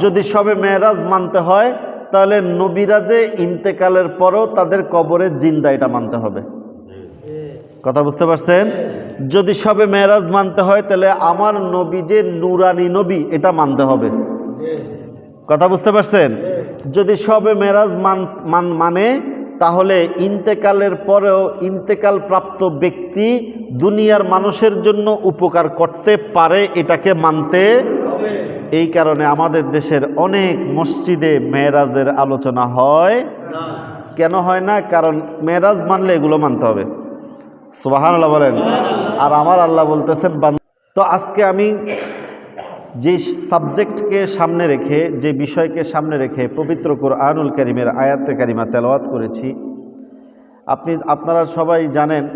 যদি সবে মেয়েরাজ মানতে হয়, তাহলে নবীরা যে ইন্তেকালের পরেও তাদের কবরের জিন্দা এটা মানতে হবে। কথা বুঝতে পারছেন? যদি সবে মেয়েরাজ মানতে হয়, তাহলে আমার নবী যে নুরানি নবী, এটা মানতে হবে। কথা বুঝতে পারছেন? যদি সবে মেরাজ মান, মান- মানে তাহলে ইন্তেকালের পরেও ইন্তেকাল প্রাপ্ত ব্যক্তি দুনিয়ার মানুষের জন্য উপকার করতে পারে এটাকে মানতে এই কারণে আমাদের দেশের অনেক মসজিদে মেয়েরাজের আলোচনা হয়। কেন হয় না? কারণ মেয়েরাজ মানলে এগুলো মানতে হবে। সোহান আল্লাহ বলেন আর আমার আল্লাহ বলতেছেন বান- তো আজকে আমি যে সাবজেক্টকে সামনে রেখে যে বিষয়কে সামনে রেখে পবিত্র কোরআনুল করিমের আয়াতে কারিমা তেলাওয়াত করেছি আপনি আপনারা সবাই জানেন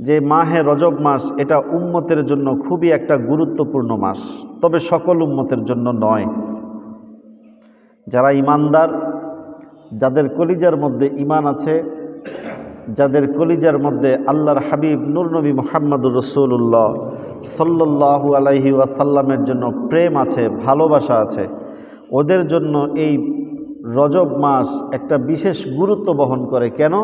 যে মাহে রজব মাস এটা উম্মতের জন্য খুবই একটা গুরুত্বপূর্ণ মাস। তবে সকল উম্মতের জন্য নয়। যারা ইমানদার, যাদের কলিজার মধ্যে ইমান আছে, যাদের কলিজার মধ্যে আল্লাহর হাবিব নূর নবী মোহাম্মদুর রসুল্লাহ সাল্লাহু আলাইহি ওয়াসাল্লামের জন্য প্রেম আছে, ভালোবাসা আছে, ওদের জন্য এই রজব মাস একটা বিশেষ গুরুত্ব বহন করে। কেন?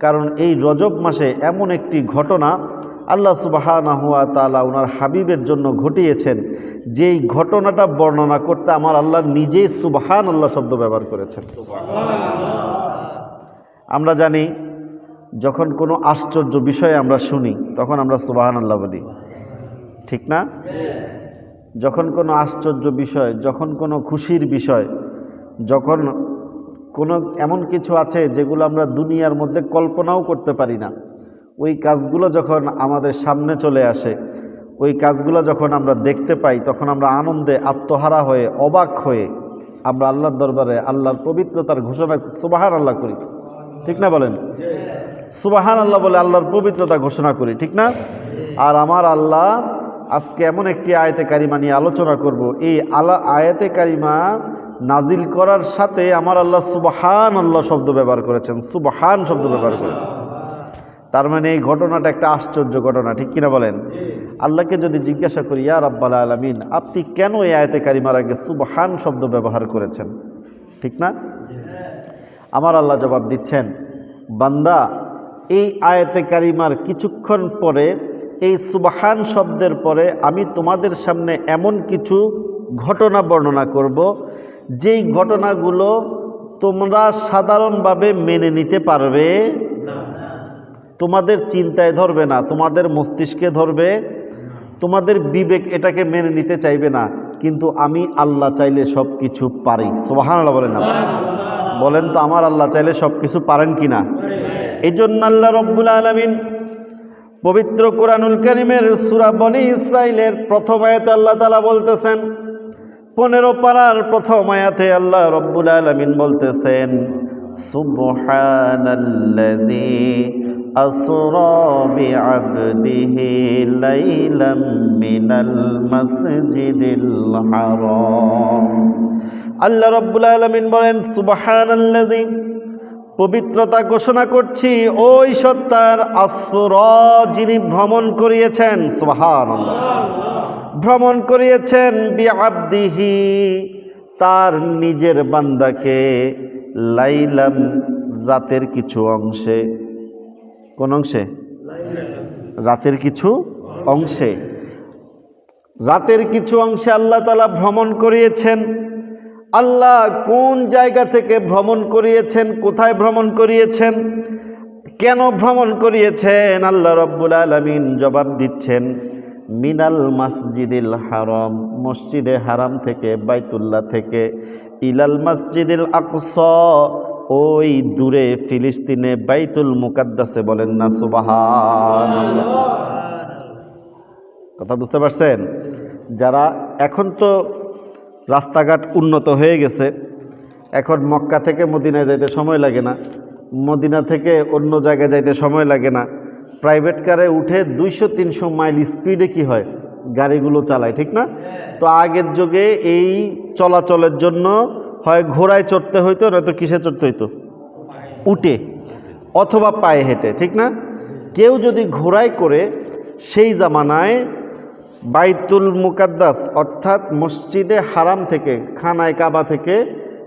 কারণ এই রজব মাসে এমন একটি ঘটনা আল্লাহ সুবাহানাহুয়া তালা ওনার হাবিবের জন্য ঘটিয়েছেন। যেই ঘটনাটা বর্ণনা করতে আমার আল্লাহ নিজেই সুবাহান আল্লাহ শব্দ ব্যবহার করেছেন। আমরা জানি যখন কোনো আশ্চর্য বিষয়ে আমরা শুনি তখন আমরা সুবাহান আল্লাহ বলি। ঠিক না? যখন কোনো আশ্চর্য বিষয় যখন কোনো খুশির বিষয় যখন কোনো এমন কিছু আছে যেগুলো আমরা দুনিয়ার মধ্যে কল্পনাও করতে পারি না। ওই কাজগুলো যখন আমাদের সামনে চলে আসে, ওই কাজগুলো যখন আমরা দেখতে পাই, তখন আমরা আনন্দে আত্মহারা হয়ে, অবাক হয়ে আমরা আল্লাহর দরবারে আল্লাহর পবিত্রতার ঘোষণা সুবাহান আল্লাহ করি। ঠিক না বলেন? সুবাহান আল্লাহ বলে আল্লাহর পবিত্রতা ঘোষণা করি, ঠিক না? আর আমার আল্লাহ আজকে এমন একটি আয়তে কারিমা নিয়ে আলোচনা করব। এই আলা আয়াতে কারিমা নাজিল করার সাথে আমার আল্লাহ সুবাহান আল্লাহ শব্দ ব্যবহার করেছেন, সুবাহান শব্দ ব্যবহার করেছেন। তার মানে এই ঘটনাটা একটা আশ্চর্য ঘটনা, ঠিক কিনা বলেন? আল্লাহকে যদি জিজ্ঞাসা করি, ইয়া রাব্বাল আলমিন, আপনি কেন এই আয়তে কারিমার আগে সুবহান শব্দ ব্যবহার করেছেন? ঠিক না? আমার আল্লাহ জবাব দিচ্ছেন, বান্দা, এই আয়াতে কারিমার কিছুক্ষণ পরে, এই সুবাহান শব্দের পরে আমি তোমাদের সামনে এমন কিছু ঘটনা বর্ণনা করব, যেই ঘটনাগুলো তোমরা সাধারণভাবে মেনে নিতে পারবে। তোমাদের চিন্তায় ধরবে না, তোমাদের মস্তিষ্কে ধরবে, তোমাদের বিবেক এটাকে মেনে নিতে চাইবে না, কিন্তু আমি আল্লাহ চাইলে সব কিছু পারি। সোহান আল্লাহ বলেন না। বলেন তো, আমার আল্লাহ চাইলে সব কিছু পারেন কি না এই জন্য আল্লাহ রব্বুল আলমিন পবিত্র কোরআনুল করিমের সুরা বনি ইসরাইলের প্রথম আয়াতে আল্লাহ তালা বলতেছেন, পনেরো পাড়ার প্রথম আয়াতে আল্লাহ রব্বুল আলমিন বলতেছেন, সুবহানাল্লাযী আসরা বিআবদিহি লাইলাম মিনাল মাসজিদিল হারাম আল্লাহ রব্বুল আলামিন বলেন, সুবহানাল্লাযী, পবিত্রতা ঘোষণা করছি, ওই সত্তার আসর যিনি ভ্রমণ করিয়েছেন, সুবহানাল্লাহ, ভ্রমণ করিয়েছেন বিআবদিহি, তার নিজের বান্দাকে লাইলাম, রাতের কিছু অংশে। কোন অংশে? রাতের কিছু অংশে। রাতের কিছু অংশে আল্লাহ তালা ভ্রমণ করিয়েছেন। আল্লাহ কোন জায়গা থেকে ভ্রমণ করিয়েছেন, কোথায় ভ্রমণ করিয়েছেন, কেন ভ্রমণ করিয়েছেন, আল্লাহ রব্বুল আলমিন জবাব দিচ্ছেন, মিনাল মসজিদিল হারাম, মসজিদে হারাম থেকে, বাইতুল্লাহ থেকে, ইলাল মসজিদিল আকস ওই দূরে ফিলিস্তিনে বাইতুল মুকাদ্দাসে বলেন না সুবাহান কথা বুঝতে পারছেন? যারা এখন তো রাস্তাঘাট উন্নত হয়ে গেছে, এখন মক্কা থেকে মদিনায় যাইতে সময় লাগে না, মদিনা থেকে অন্য জায়গায় যাইতে সময় লাগে না, প্রাইভেট কারে উঠে দুইশো, তিনশো মাইল স্পিডে কি হয়? গাড়িগুলো চালায়, ঠিক না? তো আগের যুগে এই চলাচলের জন্য হয় ঘোড়ায় চড়তে হইতো নয়তো কিসে চড়তে হইতো? উঠে, অথবা পায়ে হেঁটে, ঠিক না? কেউ যদি ঘোড়ায় করে, সেই জামানায় বাইতুল মুকাদ্দাস, অর্থাৎ মসজিদে হারাম থেকে, খানায় কাবা থেকে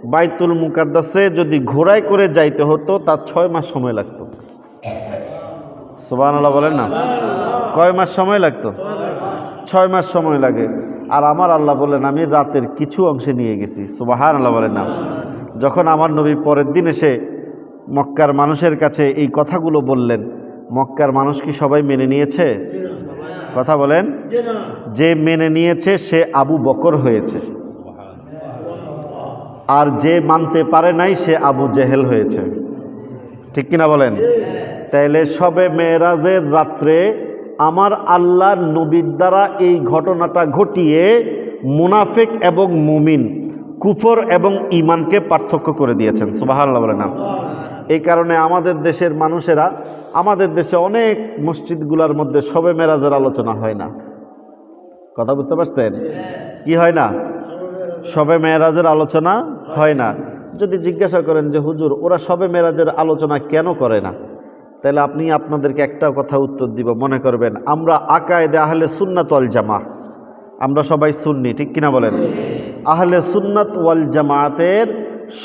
বাইতুল মুকাদ্দাসে যদি ঘোড়ায় করে যাইতে হতো, তার ছয় মাস সময় লাগতো। সুবাহ আল্লাহ বলেন না? কয় মাস সময় লাগতো? ছয় মাস সময় লাগে। আর আমার আল্লাহ বলেন আমি রাতের কিছু অংশে নিয়ে গেছি। সুবাহান আল্লাহ বলেন না। যখন আমার নবী পরের দিন এসে মক্কার মানুষের কাছে এই কথাগুলো বললেন, মক্কার মানুষ কি সবাই মেনে নিয়েছে? কথা বলেন। যে মেনে নিয়েছে, সে আবু বকর হয়েছে। আর যে মানতে পারে নাই, সে আবু জেহেল হয়েছে। ঠিক কিনা বলেন? তাইলে সবে মেয়েরাজের রাত্রে আমার আল্লাহর নবীর দ্বারা এই ঘটনাটা ঘটিয়ে মুনাফেক এবং মুমিন, কুফর এবং ইমানকে পার্থক্য করে দিয়েছেন। সুবাহাল্লাহ বলে না। এই কারণে আমাদের দেশের মানুষেরা, আমাদের দেশে অনেক মসজিদগুলোর মধ্যে সবে মেরাজের আলোচনা হয় না। কথা বুঝতে পারছেন? কি হয় না? সবে মেয়েরাজের আলোচনা হয় না। যদি জিজ্ঞাসা করেন যে, হুজুর, ওরা সবে মেয়েরাজের আলোচনা কেন করে না? তাহলে আপনি আপনাদেরকে একটা কথা উত্তর দিব, মনে করবেন, আমরা আকায়দে আহলে সুন্নাত ওয়াল জামা। আমরা সবাই সুন্নি, ঠিক কিনা বলেন? আহলে সুন্নাত ওয়াল জামাতের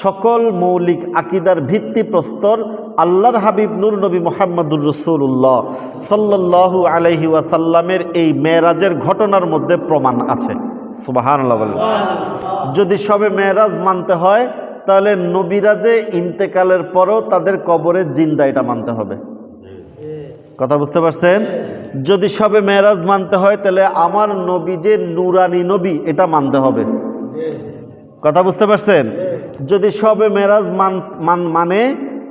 সকল মৌলিক আকিদার ভিত্তি প্রস্তর আল্লাহর হাবিব নূর নবী মোহাম্মদুর রসুল্লাহ সাল্লাল্লাহু আলহি ওয়াসাল্লামের এই মেয়েরাজের ঘটনার মধ্যে প্রমাণ আছে। সুবাহান যদি সবে মেয়েরাজ মানতে হয় তাহলে নবীরাজে ইন্তেকালের পরও তাদের কবরে জিন্দা এটা মানতে হবে। কথা বুঝতে পারছেন? যদি সবে মেয়েরাজ মানতে হয়, তাহলে আমার নবী যে নুরানি নবী, এটা মানতে হবে। কথা বুঝতে পারছেন? যদি সবে মেরাজ মান মানে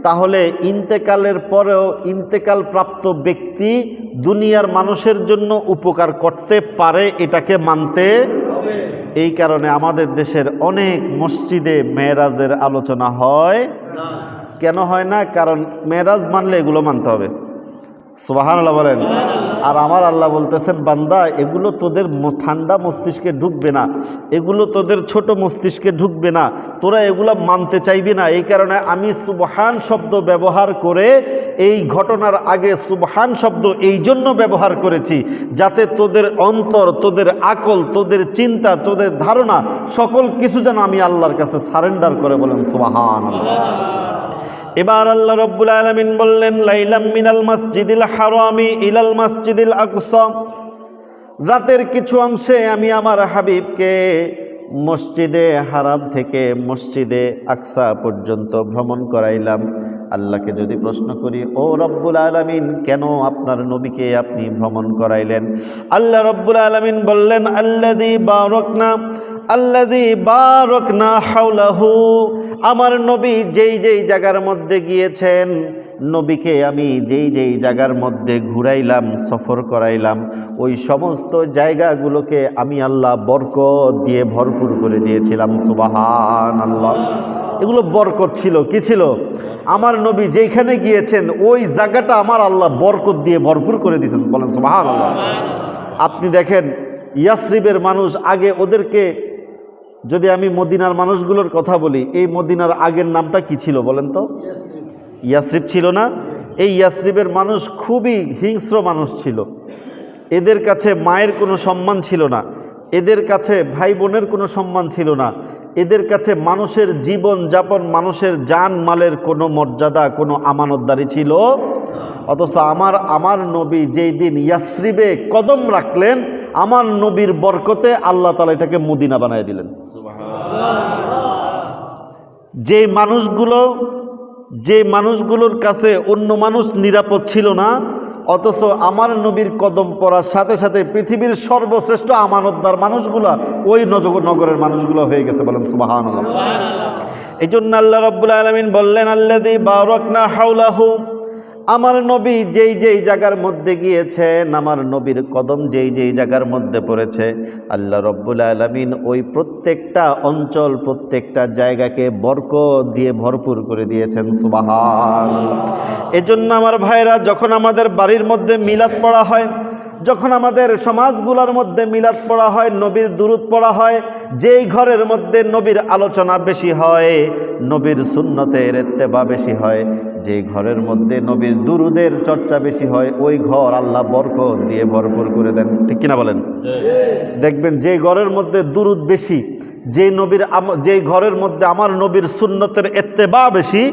তাহলে ইন্তেকালের পরেও ইন্তেকাল প্রাপ্ত ব্যক্তি দুনিয়ার মানুষের জন্য উপকার করতে পারে এটাকে মানতে এই কারণে আমাদের দেশের অনেক মসজিদে মেয়েরাজের আলোচনা হয়। কেন হয় না? কারণ মেয়েরাজ মানলে এগুলো মানতে হবে। সোহান আল্লাহ বলেন আর আমার আল্লাহ বলতেছেন, বান্দা, এগুলো তোদের ঠান্ডা মস্তিষ্কে ঢুকবে না। এগুলো তোদের ছোট মস্তিষ্কে ঢুকবে না। তোরা এগুলো মানতে চাইবি না। এই কারণে আমি সুবহান শব্দ ব্যবহার করে এই ঘটনার আগে সুবহান শব্দ এই জন্য ব্যবহার করেছি, যাতে তোদের অন্তর, তোদের আকল, তোদের চিন্তা, তোদের ধারণা সকল কিছু যেন আমি আল্লাহর কাছে সারেন্ডার করে বলেন সুবাহান এবার আল্লাহ রব্বুল আলমিন বললেন, লাইলাম মিনাল মসজিদিল হারামি ইলাল মসজিদিল আকসম রাতের কিছু অংশে আমি আমার হাবিবকে মসজিদে হারাম থেকে মসজিদে আকসা পর্যন্ত ভ্রমণ করাইলাম। আল্লাহকে যদি প্রশ্ন করি, ও রব্বুল আলমিন, কেন আপনার নবীকে আপনি ভ্রমণ করাইলেন? আল্লাহ রব্বুল আলমিন বললেন আল্লাদি বারকনা আল্লাদি বারকনা হাউলাহু আমার নবী যেই যেই জায়গার মধ্যে গিয়েছেন নবীকে আমি যেই যেই জায়গার মধ্যে ঘুরাইলাম, সফর করাইলাম, ওই সমস্ত জায়গাগুলোকে আমি আল্লাহ বরকত দিয়ে ভরপুর করে দিয়েছিলাম সুবাহান আল্লাহ এগুলো বরকত ছিল, কি ছিল? আমার নবী যেখানে গিয়েছেন, ওই জায়গাটা আমার আল্লাহ বরকত দিয়ে ভরপুর করে দিয়েছেন, বলেন সুবাহান আল্লাহ আপনি দেখেন, ইয়াসরিবের মানুষ আগে ওদেরকে, যদি আমি মদিনার মানুষগুলোর কথা বলি, এই মদিনার আগের নামটা কি ছিল বলেন তো? ইয়াসরিব ছিল না। এই ইয়াসরিবের মানুষ খুবই হিংস্র মানুষ ছিল। এদের কাছে মায়ের কোনো সম্মান ছিল না। এদের কাছে ভাই বোনের কোনো সম্মান ছিল না। এদের কাছে মানুষের জীবন যাপন মানুষের জান মালের কোনো মর্যাদা কোনো আমানতদারি ছিল। অথচ আমার আমার নবী যেই দিন ইয়াসরিবে কদম রাখলেন আমার নবীর বরকতে আল্লাহ তালা এটাকে মদিনা বানিয়ে দিলেন। যে মানুষগুলো যে মানুষগুলোর কাছে অন্য মানুষ নিরাপদ ছিল না অথচ আমার নবীর কদম পড়ার সাথে সাথে পৃথিবীর সর্বশ্রেষ্ঠ আমানতদার মানুষগুলা ওই নজর নগরের মানুষগুলো হয়ে গেছে বলেন সুবাহান এই জন্য আল্লাহ রব্বুল আলমিন বললেন বা বারকনা হাউলাহু আমার নবী যেই যেই জায়গার মধ্যে গিয়েছেন আমার নবীর কদম যেই যেই জায়গার মধ্যে পড়েছে, আল্লাহ রব্বুল আলমিন ওই প্রত্যেকটা অঞ্চল, প্রত্যেকটা জায়গাকে বরক দিয়ে ভরপুর করে দিয়েছেন সুবাহান এজন্য আমার ভাইরা যখন আমাদের বাড়ির মধ্যে মিলাদ পড়া হয় যখন আমাদের সমাজগুলোর মধ্যে মিলাদ পড়া হয়, নবীর দুরুদ পড়া হয়, যেই ঘরের মধ্যে নবীর আলোচনা বেশি হয়, নবীর সুন্নতের এত্তেবা বেশি হয় যে ঘরের মধ্যে নবীর দুরুদের চর্চা বেশি হয়, ওই ঘর আল্লাহ বরকত দিয়ে ভরপুর করে দেন। ঠিক কিনা বলেন? দেখবেন যে ঘরের মধ্যে দুরুদ বেশি যে নবীর যে ঘরের মধ্যে আমার নবীর সুন্নতের এত্তেবা বেশি,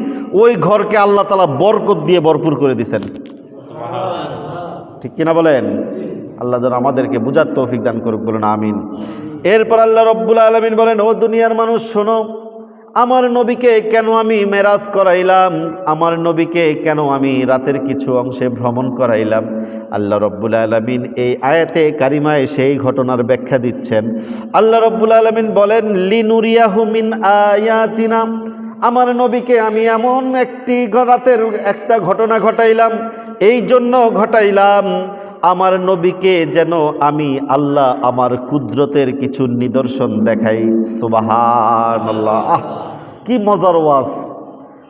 ওই ঘরকে আল্লাহ তালা বরকত দিয়ে ভরপুর করে দিছেন। ঠিক কিনা বলেন? আল্লাহ যেন আমাদেরকে বুঝার তৌফিক দান করুক, বলুন আমিন। এরপর আল্লাহ রব্বুল আলমিন বলেন, ও দুনিয়ার মানুষ, শোনো, আমার নবীকে কেন আমি মেরাজ করাইলাম? আমার নবীকে কেন আমি রাতের কিছু অংশে ভ্রমণ করাইলাম? আল্লাহ রব্বুল আলমিন এই আয়াতে কারিমায় সেই ঘটনার ব্যাখ্যা দিচ্ছেন। আল্লাহ রব্বুল আলমিন বলেন, লিনুরিয়াহু মিন আয়াতিনা, আমার নবীকে আমি এমন একটি রাতের একটা ঘটনা ঘটাইলাম, এই জন্য ঘটাইলাম। আমার নবীকে যেন আমি আল্লাহ আমার কুদরতের কিছু নিদর্শন দেখাই। সুবাহান আল্লাহ আহ, কি মজার ওয়াজ।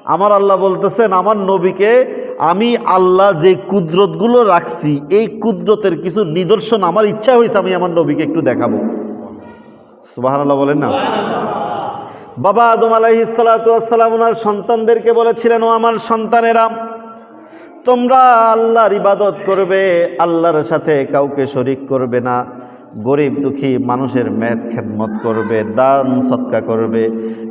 আমার আল্লাহ বলতেছেন, আমার নবীকে আমি আল্লাহ যে কুদরতগুলো রাখছি, এই কুদরতের কিছু নিদর্শন আমার ইচ্ছা হয়েছে, আমি আমার নবীকে একটু দেখাবো। সুবাহান আল্লাহ বলেন না। বাবা আদম আলাহি সালাতাম ওনার সন্তানদেরকে বলেছিলেন, ও আমার সন্তানেরা তোমরা আল্লাহর ইবাদত করবে, আল্লাহর সাথে কাউকে শরিক করবে না। গরিব দুঃখী মানুষের মেদ খেদমত করবে, দান সৎকা করবে।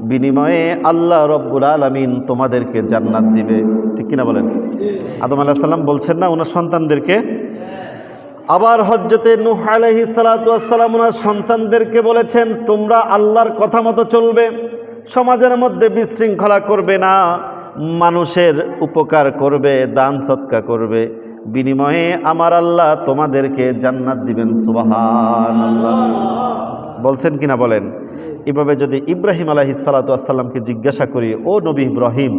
বিনিময়ে আল্লাহ রব্বুল আলমিন তোমাদেরকে জান্নাত দিবে। ঠিক কিনা বলেন? আদম আলাহ সাল্লাম বলছেন না ওনার সন্তানদেরকে? আবার হজ্জতে নূহ আলাইহি সালাতাম ওনার সন্তানদেরকে বলেছেন, তোমরা আল্লাহর কথা মতো চলবে, সমাজের মধ্যে বিশৃঙ্খলা করবে না। মানুষের উপকার করবে দান সৎকা করবে। বিনিময়ে আমার আল্লাহ তোমাদেরকে জান্নাত দিবেন সুবাহান বলছেন কিনা বলেন? এভাবে যদি ইব্রাহিম আলাহি সালাতামকে জিজ্ঞাসা করি, ও নবী ইব্রাহিম,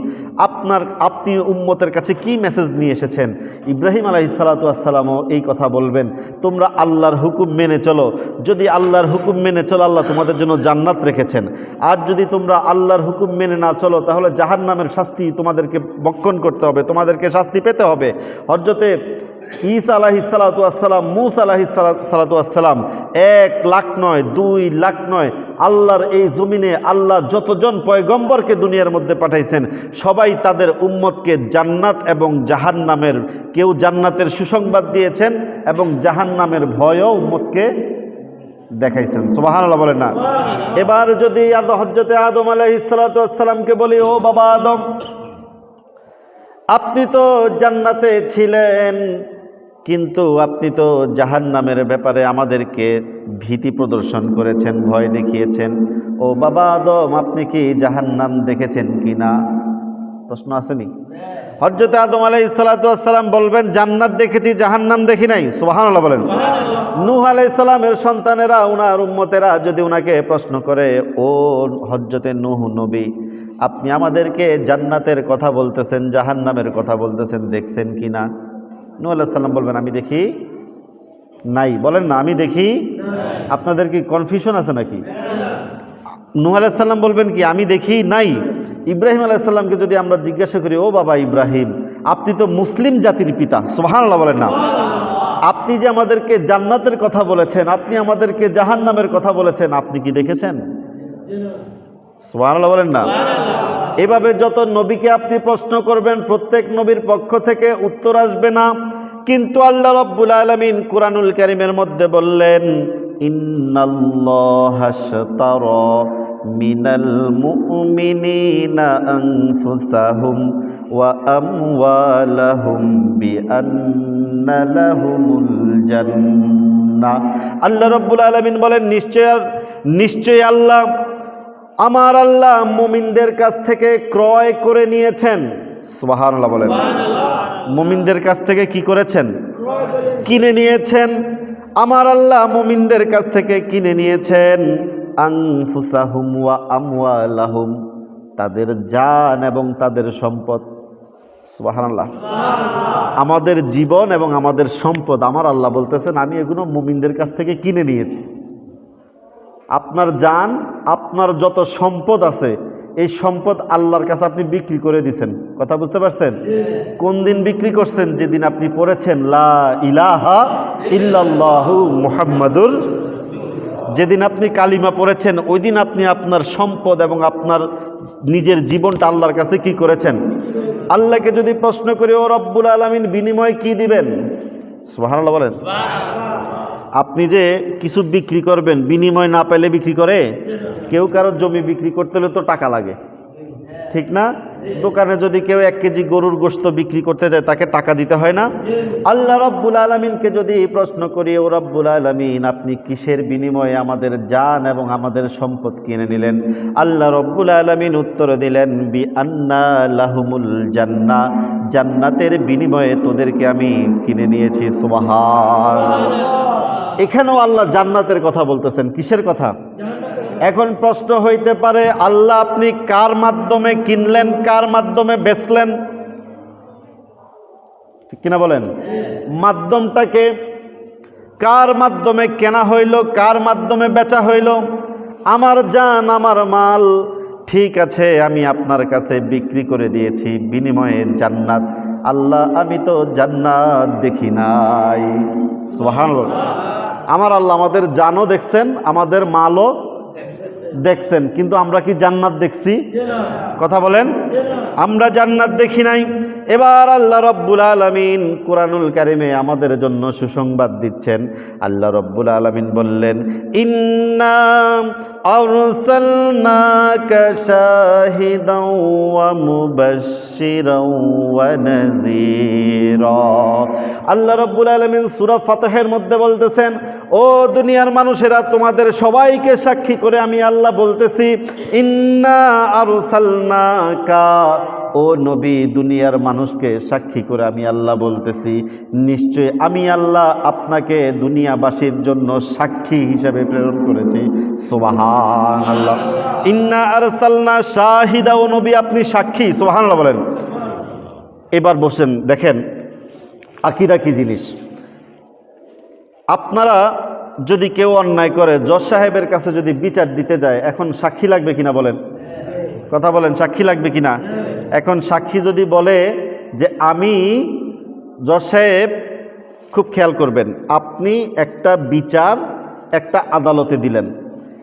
আপনার আপনি উম্মতের কাছে কি মেসেজ নিয়ে এসেছেন? ইব্রাহিম আলাহি সালাতামও এই কথা বলবেন, তোমরা আল্লাহর হুকুম মেনে চলো। যদি আল্লাহর হুকুম মেনে চলো, আল্লাহ তোমাদের জন্য জান্নাত রেখেছেন। আর যদি তোমরা আল্লাহর হুকুম মেনে না চলো, তাহলে জাহান নামের শাস্তি তোমাদেরকে বক্ষণ করতে হবে, তোমাদেরকে শাস্তি পেতে হবে। হরজতে ঈসা আলাহি সালাতাম মুস আলাহি সালাতাম এক লাখ নয়, দুই লাখ নয়, আল্লাহর এই জমিনে আল্লাহ যতজন পয়গম্বরকে দুনিয়ার মধ্যে পাঠাইছেন, সবাই তাদের উম্মতকে জান্নাত এবং জাহান নামের কেউ জান্নাতের সুসংবাদ দিয়েছেন এবং জাহান নামের ভয়ও উম্মতকে দেখাইছেন। সোবাহান আল্লাহ বলেন না। এবার যদি হজরতে আদম আলাহি সালাতামকে বলি, ও বাবা আদম, আপনি তো জান্নাতে ছিলেন কিন্তু আপনি তো জাহান নামের ব্যাপারে আমাদেরকে ভীতি প্রদর্শন করেছেন, ভয় দেখিয়েছেন। ও বাবা আদম, আপনি কি জাহান নাম দেখেছেন কি না? প্রশ্ন আসেনি। হজরত আদম আলাই সালাতাম বলবেন, জান্নাত দেখেছি জাহান নাম দেখি নাই। সোহান বলেন। নূহ আলাইসালামের সন্তানেরা, উনার উম্মতেরা যদি উনাকে প্রশ্ন করে, ও হজরতে নুহ নবী, আপনি আমাদেরকে জান্নাতের কথা বলতেছেন, জাহান্নামের কথা বলতেছেন, দেখছেন কি না? নূ আলাইসাল্লাম বলবেন, আমি দেখি নাই। বলেন, না, আমি দেখি আপনাদের কি কনফিউশন আছে নাকি? নূহ আলাইসাল্লাম বলবেন কি, আমি দেখি নাই। ইব্রাহিম আলাইসাল্লামকে যদি আমরা জিজ্ঞাসা করি, ও বাবা ইব্রাহিম, আপনি তো মুসলিম জাতির পিতা। সোহান আল্লাহ বলেন, না। আপনি যে আমাদেরকে জান্নাতের কথা বলেছেন, আপনি আমাদেরকে জাহান্নামের কথা বলেছেন, আপনি কি দেখেছেন? সোহান আল্লাহ বলেন, না। এভাবে যত নবীকে আপনি প্রশ্ন করবেন, প্রত্যেক নবীর পক্ষ থেকে উত্তর আসবে না। কিন্তু আল্লাহ রব্বুল আলমিন কুরআনুল কারিমের মধ্যে বললেন ইন্নাল্লাহাশতার মিনাল মুমিনিনা ওয়া আল্লাহ রব্বুল আলামিন বলেন, নিশ্চয় নিশ্চয় আল্লাহ আমার আল্লাহ মুমিনদের কাছ থেকে ক্রয় করে নিয়েছেন। সুবহানাল্লাহ বলেন। মুমিনদের কাছ থেকে কি করেছেন? কিনে নিয়েছেন। আমার আল্লাহ মুমিনদের কাছ থেকে কিনে নিয়েছেন। আংফুসাহুম ওয়া আমওয়ালাহুম তাদের জান এবং তাদের সম্পদ। সুবহানাল্লাহ। আমাদের জীবন এবং আমাদের সম্পদ আমার আল্লাহ বলতেছেন আমি এগুলো মুমিনদের কাছ থেকে কিনে নিয়েছি। আপনার জান, আপনার যত সম্পদ আছে, এই সম্পদ আল্লাহর কাছে আপনি বিক্রি করে দিছেন। কথা বুঝতে পারছেন? কোন দিন বিক্রি করছেন? যেদিন আপনি পড়েছেন, লা ইলাহা ইল্লাল্লাহু মুহাম্মাদুর যেদিন আপনি কালিমা পড়েছেন ওই দিন আপনি আপনার সম্পদ এবং আপনার নিজের জীবনটা আল্লাহর কাছে কি করেছেন? আল্লাহকে যদি প্রশ্ন করি, ও রব্বুল আলমিন, বিনিময় কি দিবেন? সুবহানাল্লাহ বলেন। আপনি যে কিছু বিক্রি করবেন, বিনিময় না পেলে বিক্রি করে? কেউ কারোর জমি বিক্রি করতে হলে তো টাকা লাগে। ঠিক না? দোকানে যদি কেউ এক কেজি গরুর গোশত বিক্রি করতে যায়, তাকে টাকা দিতে হয় না? আল্লাহ রব্বুল আলমিনকে যদি প্রশ্ন করি, ও রব্বুল আলমিন, আপনি কিসের বিনিময়ে আমাদের জান এবং আমাদের সম্পদ কিনে নিলেন? আল্লাহ রব্বুল আলমিন উত্তর দিলেন, বি আন্না জান্না। জান্নাতের বিনিময়ে তোদেরকে আমি কিনে নিয়েছি। সুবাহান এখানেও আল্লাহ জান্নাতের কথা বলতেছেন। কিসের কথা? এখন প্রশ্ন হইতে পারে আল্লাহ আপনি কার মাধ্যমে কিনলেন কার মাধ্যমে বেচলেন? ঠিক কিনা বলেন? মাধ্যমটাকে কার মাধ্যমে কেনা হইল কার মাধ্যমে বেচা হইল? আমার জান আমার মাল ঠিক আছে আমি আপনার কাছে বিক্রি করে দিয়েছি বিনিময়ে জান্নাত। আল্লাহ আমি তো জান্নাত দেখি নাই। সোহান আমার আল্লাহ আমাদের জানও দেখছেন আমাদের মালও দেখছেন, কিন্তু আমরা কি জান্নাত দেখছি? কথা বলেন, আমরা জান্নাত দেখি নাই। এবার আল্লাহ রব্বুল আলমিন কোরআনুল কারিমে আমাদের জন্য সুসংবাদ দিচ্ছেন। আল্লাহ রব্বুল আলমিন বললেন আল্লাহ রব্বুল আলমিন সূরা ফাতহের মধ্যে বলতেছেন, ও দুনিয়ার মানুষেরা, তোমাদের সবাইকে সাক্ষী করে আমি আল্লাহ বলতেছি, ইন্না আরসালনাকা, ও নবী, দুনিয়ার মানুষকে সাক্ষী করে আমি আল্লাহ বলতেছি, নিশ্চয় আমি আল্লাহ আপনাকে দুনিয়াবাসীর জন্য সাক্ষী হিসাবে প্রেরণ করেছি। সোবাহান আল্লাহ ইন্না আরসালনা শাহিদা, ও নবী, আপনি সাক্ষী। সোবাহান আল্লাহ বলেন। এবার বসেন, দেখেন, আকিদা কি জিনিস? আপনারা যদি কেউ অন্যায় করে, জজ সাহেবের কাছে যদি বিচার দিতে যায়, এখন সাক্ষী লাগবে কিনা বলেন? কথা বলেন, সাক্ষী লাগবে কিনা? এখন সাক্ষী যদি বলে যে আমি জজ সাহেব, খুব খেয়াল করবেন, আপনি একটা বিচার একটা আদালতে দিলেন।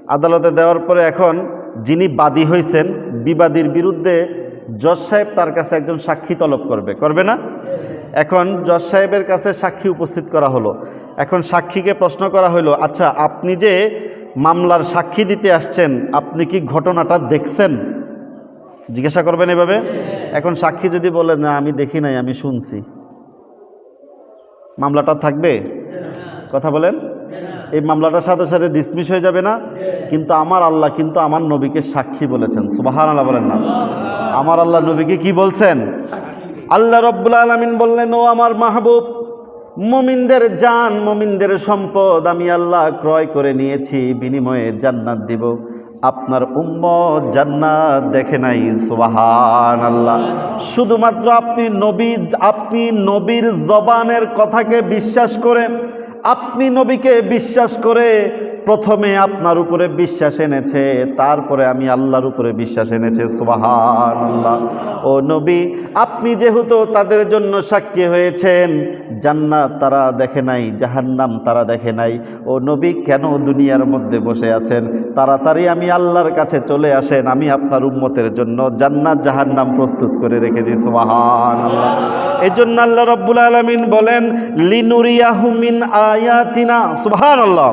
আদালতে দেওয়ার পরে এখন যিনি বাদী হয়েছেন বিবাদীর বিরুদ্ধে জজ সাহেব তার কাছে একজন সাক্ষী তলব করবে। করবে না? এখন জজ সাহেবের কাছে সাক্ষী উপস্থিত করা হলো। এখন সাক্ষীকে প্রশ্ন করা হলো আচ্ছা আপনি যে মামলার সাক্ষী দিতে আসছেন, আপনি কি ঘটনাটা দেখছেন? জিজ্ঞাসা করবেন এভাবে? এখন সাক্ষী যদি বলে, না, আমি দেখি নাই, আমি শুনছি। মামলাটা থাকবে? কথা বলেন। এই মামলাটার সাথে সাথে ডিসমিস হয়ে যাবে না। কিন্তু আমার আল্লাহ কিন্তু আমার নবীকে সাক্ষী বলেছেন। সুবাহান আল্লাহ বলেন না। আমার আল্লাহ নবীকে কি বলছেন? আল্লাহ রব্বুল আলমিন বললেন, ও আমার মাহবুব, মমিনদের যান মমিনদের সম্পদ আমি আল্লাহ ক্রয় করে নিয়েছি। বিনিময়ে জান্নাত দিব। আপনার উম্মত জান্নাত দেখে নাই সুবাহান আল্লাহ শুধুমাত্র আপনি নবী, আপনি নবীর জবানের কথাকে বিশ্বাস করেন আপনি নবীকে বিশ্বাস করে প্রথমে আপনার উপরে বিশ্বাস এনেছে, তারপরে আমি আল্লাহর উপরে বিশ্বাস এনেছে সুবাহান আল্লাহ ও নবী, আপনি যেহেতু তাদের জন্য সাক্ষী হয়েছেন, জান্নাত তারা দেখে নাই, জাহান্নাম তারা দেখে নাই। ও নবী, কেন দুনিয়ার মধ্যে বসে আছেন? তাড়াতাড়ি আমি আল্লাহর কাছে চলে আসেন, আমি আপনার উম্মতের জন্য জান্নাত, জাহান্নাম প্রস্তুত করে রেখেছি সুবাহান আল্লাহ এই জন্য আল্লাহ রব্বুল আলমিন বলেন লিনুরিয়াহুমিন আয়াতিনা সুবাহান আল্লাহ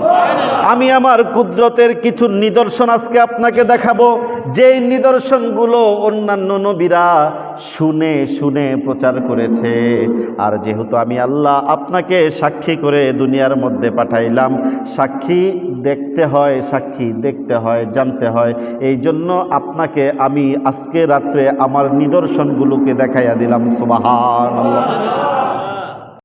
আমি আমার কুদরতের কিছু নিদর্শন আজকে আপনাকে দেখাবো। যেই নিদর্শনগুলো অন্যান্য নবীরা শুনে শুনে প্রচার করেছে। আর যেহেতু আমি আল্লাহ আপনাকে সাক্ষী করে দুনিয়ার মধ্যে পাঠাইলাম, সাক্ষী দেখতে হয়, সাক্ষী দেখতে হয়, জানতে হয়। এই জন্য আপনাকে আমি আজকে রাত্রে আমার নিদর্শনগুলোকে দেখাইয়া দিলাম সুবাহান